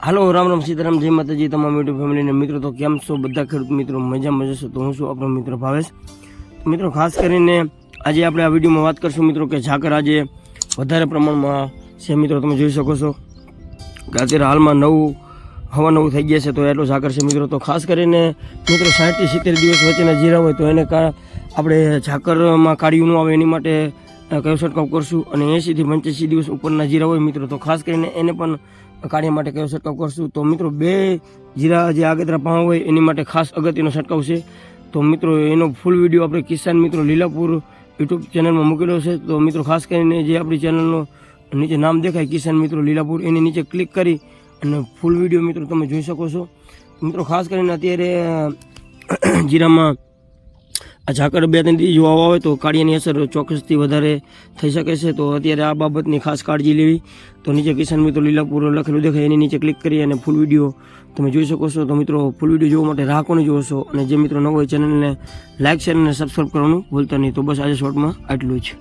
હાલો, રામ રામ સીતારામ, જય માતાજી, તમામ યુટ્યુબ ફેમિલીને મિત્રો, તો કેમ છો? બધા ખેડૂત મિત્રો મજા મજા તો હું છું આપણો મિત્ર ભાવેશ. મિત્રો, ખાસ કરીને આજે આપણે આ વિડીયોમાં વાત કરશું મિત્રો કે ઝાકર આજે વધારે પ્રમાણમાં છે. મિત્રો, તમે જોઈ શકો છો કે અત્યારે હાલમાં નવું, હવા નવું થઈ ગયા છે, તો એટલો ઝાકર છે મિત્રો. તો ખાસ કરીને મિત્રો સાઠથી સિત્તેર દિવસ વચ્ચેના જીરા હોય તો એને આપણે ઝાકરમાં કાઢ્યું ન આવે, એની માટે કયો છંટકાવ કરશું? અને એંશીથી પંચ્યાસી દિવસ ઉપરના જીરા હોય મિત્રો, તો ખાસ કરીને એને પણ કાઢ્યા માટે કયો છંટકાવ કરશું? તો મિત્રો, બે જીરા જે આગેતરા પાવા હોય, એની માટે ખાસ અગત્યનો છંટકાવ છે. તો મિત્રો, એનો ફૂલ વીડિયો આપણે કિસાન મિત્રો લીલાપુર યુટ્યુબ ચેનલમાં મૂકેલો છે. તો મિત્રો, ખાસ કરીને જે આપણી ચેનલનો નીચે નામ દેખાય, કિસાન મિત્રો લીલાપુર, એની નીચે ક્લિક કરી અને ફૂલ વીડિયો મિત્રો તમે જોઈ શકો છો. મિત્રો, ખાસ કરીને અત્યારે જીરામાં આ ઝાકળ બે ત્રણ જોવા આવે તો કાળિયાની અસર ચોક્કસથી વધારે થઈ શકે છે. તો અત્યારે આ બાબતની ખાસ કાળજી લેવી. તો નીચે કિસાન મિત્રો લીલાપુર લખેલું દેખાય, એની નીચે ક્લિક કરી અને ફૂલ વીડિયો તમે જોઈ શકો છો. તો મિત્રો ફૂલ વીડિયો જોવા માટે રાહ કોને અને જે મિત્રો નવો હોય ચેનલને લાઇક શેર અને સબસ્ક્રાઈબ કરવાનું ભૂલતા નહીં. તો બસ આજે શોર્ટમાં આટલું જ.